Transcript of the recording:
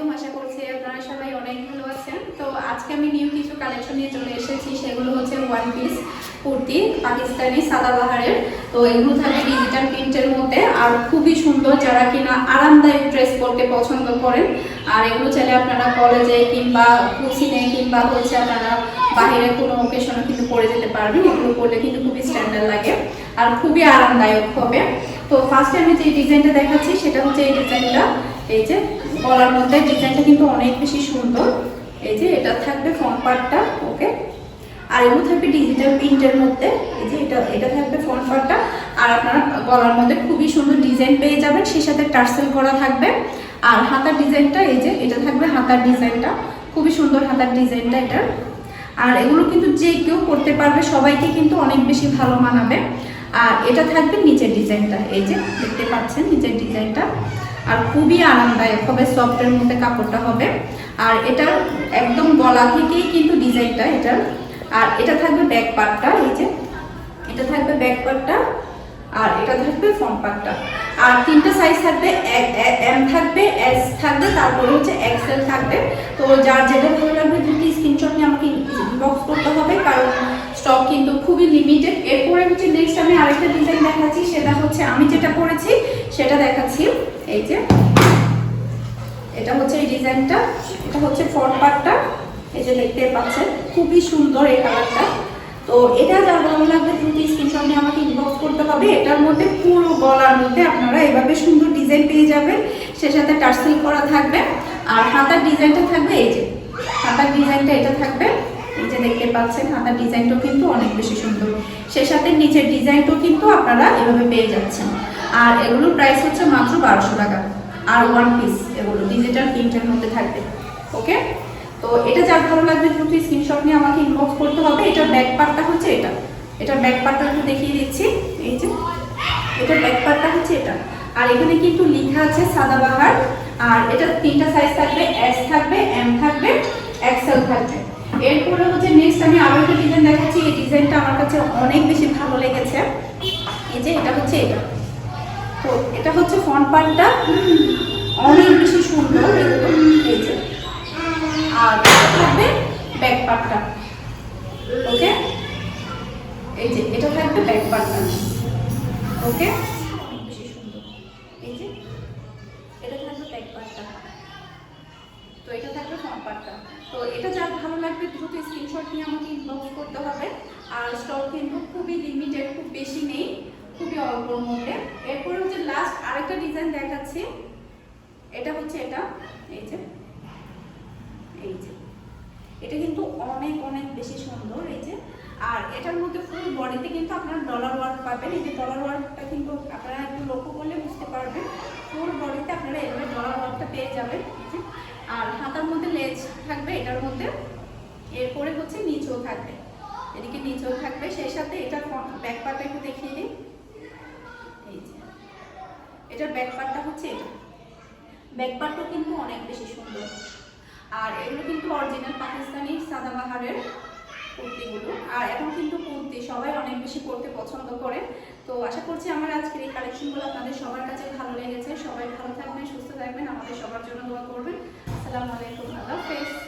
আলাইকুম আশা করছি আপনারা সবাই অনেক ভালো আছেন। তো আজকে আমি নিউ কিছু কালেকশন নিয়ে চলে এসেছি, সেগুলো হচ্ছে ওয়ান পিস কুর্তি, পাকিস্তানি সাদাবাহারের তো এগুলো থাকে ডিজিটাল প্রিন্টের মধ্যে, আর খুবই সুন্দর যারা কিনা আরামদায়ক ড্রেস পরতে পছন্দ করেন, আর এগুলো চাইলে আপনারা কলেজে কিংবা কোচিংয়ে কিংবা হচ্ছে আপনারা বাইরে কোনো ওকেশনে কিন্তু পরে যেতে পারবেন। এগুলো পরলে কিন্তু খুবই স্ট্যান্ডার্ড লাগে, আর খুবই আরামদায়ক হবে। তো ফার্স্টে আমি যে ডিজাইনটা দেখাচ্ছি, সেটা হচ্ছে এই ডিজাইনটা এই যে গলার মধ্যে ডিজাইনটা কিন্তু অনেক বেশি সুন্দর। এই যে এটা থাকবে ফ্রন্ট পার্টটা ওকে? আর এগুলো থাকবে ডিজিটাল প্রিন্টের মধ্যে। এই যে এটা এটা থাকবে ফ্রন্ট পার্টটা আর আপনারা গলার মধ্যে খুবই সুন্দর ডিজাইন পেয়ে যাবেন। সেই সাথে টার্সেল করা থাকবে। আর হাতার ডিজাইনটা, এই যে এটা থাকবে হাতার ডিজাইনটা। খুবই সুন্দর হাতার ডিজাইনটা এটার আর এগুলো কিন্তু যে কেউ করতে পারবে, সবাইকে কিন্তু অনেক বেশি ভালো মানাবে। আর এটা থাকবে নিচের ডিজাইনটা। এই যে দেখতে পাচ্ছেন নিচের ডিজাইনটা। আর খুবই আরামদায়ক হবে সফটের মধ্যে কাপড়টা হবে। আর এটার একদম গলা থেকেই কিন্তু ডিজাইনটা এটার। আর এটা থাকবে ব্যাক পার্টটা এই যে। এটা থাকবে ব্যাক পার্টটা আর এটা থাকবে ফ্রন্ট পার্টটা আর তিনটা সাইজ থাকবে এম থাকবে এস থাকবে, তারপরে হচ্ছে এক্সেল থাকবে। তো যার যেটা ভালো লাগবে দুটি স্ক্রিনশট নিয়ে আমাকে ইনবক্স করতে হবে কারণ স্টক কিন্তু খুবই লিমিটেড এরপরে হচ্ছে নেক্সট আমি আরেকটা ডিজাইন দেখাচ্ছি, সেটা হচ্ছে আমি যেটা করেছি সেটা দেখাচ্ছি। এই যে, এটা হচ্ছে এই ডিজাইনটা, এটা হচ্ছে ফ্রন্ট পার্টটা এই যে দেখতে পাচ্ছেন, খুবই সুন্দর এই কালারটা তো এটা যা ভালো লাগবে দ্রুত স্ক্রিনশট নিয়ে আমাকে ইনবক্স করতে হবে এটার মধ্যে পুরো গলার মধ্যে আপনারা এভাবে সুন্দর ডিজাইন পেয়ে যাবেন। সে সাথে টার্সেল করা থাকবে। আর হাতার ডিজাইনটা থাকবে, এই যে, হাতার ডিজাইনটা এটা থাকবে। এই যে দেখতে পাচ্ছেন হাতার ডিজাইনটাও কিন্তু অনেক বেশি সুন্দর। সেই সাথে নিচের ডিজাইনটাও কিন্তু আপনারা এভাবে পেয়ে যাচ্ছেন। আর এগুলোর প্রাইস হচ্ছে মাত্র বারোশো টাকা। আর ওয়ান পিস এগুলো ডিজিটাল প্রিন্টের মধ্যে থাকবে। ওকে তো এটা যার ভালো লাগবে, দ্রুত স্ক্রিনশট নিয়ে আমাকে ইনবক্স করতে হবে। এটার ব্যাক পার্টটা হচ্ছে এটা। এটার ব্যাক পার্টটা একটু দেখিয়ে দিচ্ছি। এই যে, এটার ব্যাক পার্টটা হচ্ছে এটা। আর এখানে কিন্তু লেখা আছে সাদাবাহার। আর এটা তিনটা সাইজ থাকবে এস থাকবে এম থাকবে এক্সেল থাকবে। এরপরে হচ্ছে নেক্সট আমি আরও একটা ডিজাইন দেখাচ্ছি। এই ডিজাইনটা আমার কাছে অনেক বেশি ভালো লেগেছে। এই যে এটা হচ্ছে এটা। তো এটা হচ্ছে ফ্রন্ট পার্টটা অনেক বেশি সুন্দর এই যে। আর থাকবে ব্যাক পার্টটা ওকে এই যে, এটা থাকবে ব্যাক পার্টটা ওকে বেশি সুন্দর। এই যে, এটা থাকবে ব্যাক পার্টটা তো এটা থাকবে ফ্রন্ট তো এটা যার ভালো লাগবে, দ্রুত স্ক্রিনশট নিয়ে আমাকে ইনবক্স করতে হবে। আর স্টক কিন্তু খুবই লিমিটেড খুব বেশি নেই, খুবই অল্পর মধ্যে এরপরে হচ্ছে লাস্ট আরেকটা ডিজাইন দেখাচ্ছি। এটা হচ্ছে এটা, এই যে এই যে। এটা কিন্তু অনেক অনেক বেশি সুন্দর, এই যে। আর এটার মধ্যে ফুল বডিতে কিন্তু আপনারা ডলার ওয়ার্ক পাবেন। এই যে ডলার ওয়ার্কটা কিন্তু আপনারা একটু লক্ষ্য করলে বুঝতে পারবেন। ফুল বডিতে আপনারা এভাবে ডলার ওয়ার্কটা পেয়ে যাবেন আর হাতার মধ্যে লেজ থাকবে, এটার মধ্যে। এরপরে হচ্ছে নিচেও থাকবে। এদিকে নিচেও থাকবে, সেই সাথে এটা ব্যাক পার্টটা একটু দেখিয়ে দিই। এই যে, এটার ব্যাক পার্টটা হচ্ছে এটা। ব্যাক পার্টটা কিন্তু অনেক বেশি সুন্দর। আর এগুলো কিন্তু অরিজিনাল পাকিস্তানি সাদাবাহারের কুর্তিগুলো। আর এখন কিন্তু কুর্তি সবাই অনেক বেশি পড়তে পছন্দ করে। তো আশা করছি আমার আজকের এই কালেকশনগুলো আপনাদের সবার কাছে ভালো লেগেছে। সবাই ভালো থাকবেন, সুস্থ থাকবেন। আমাদের সবার জন্য দোয়া করবেন। আসসালামু আলাইকুম। আল্লাহ হাফেজ।